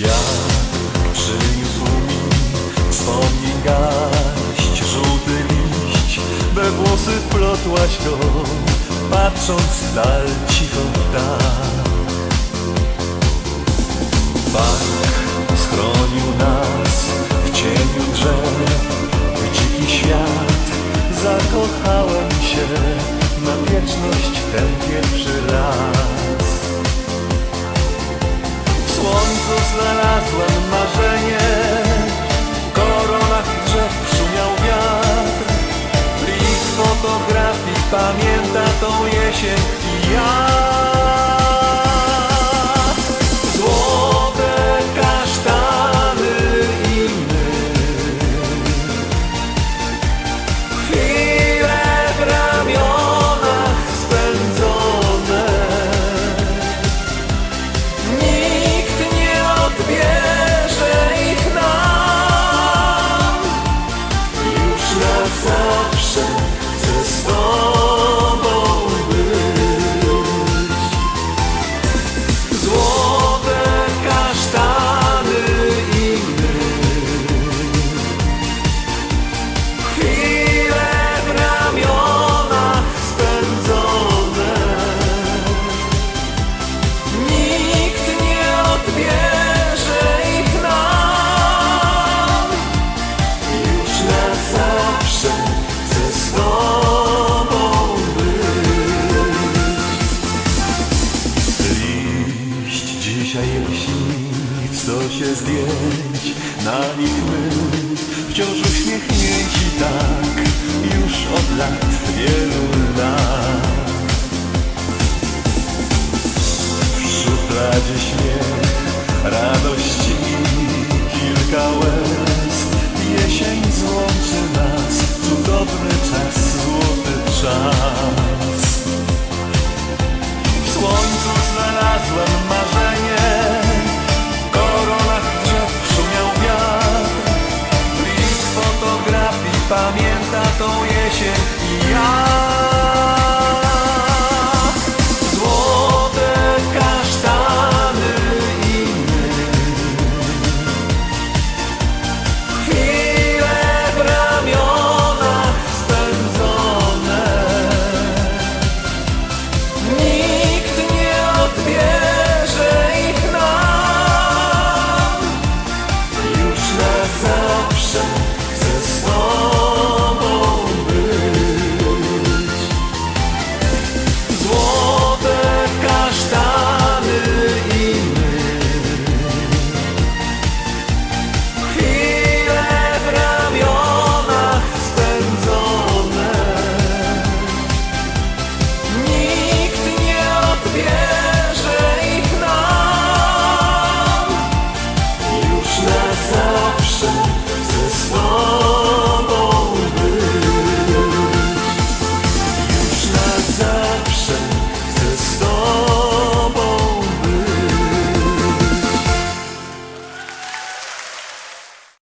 Ja przyniósł mi wspomnień gaść Żółty liść, we włosy wplotłaś go Patrząc w dal cicho tak shit. Dzisiaj lśni w się zdjęć Na nich my wciąż uśmiechnięci tak Już od lat, wielu lat. W szufladzie śmiech, radości i kilka łez. 一样。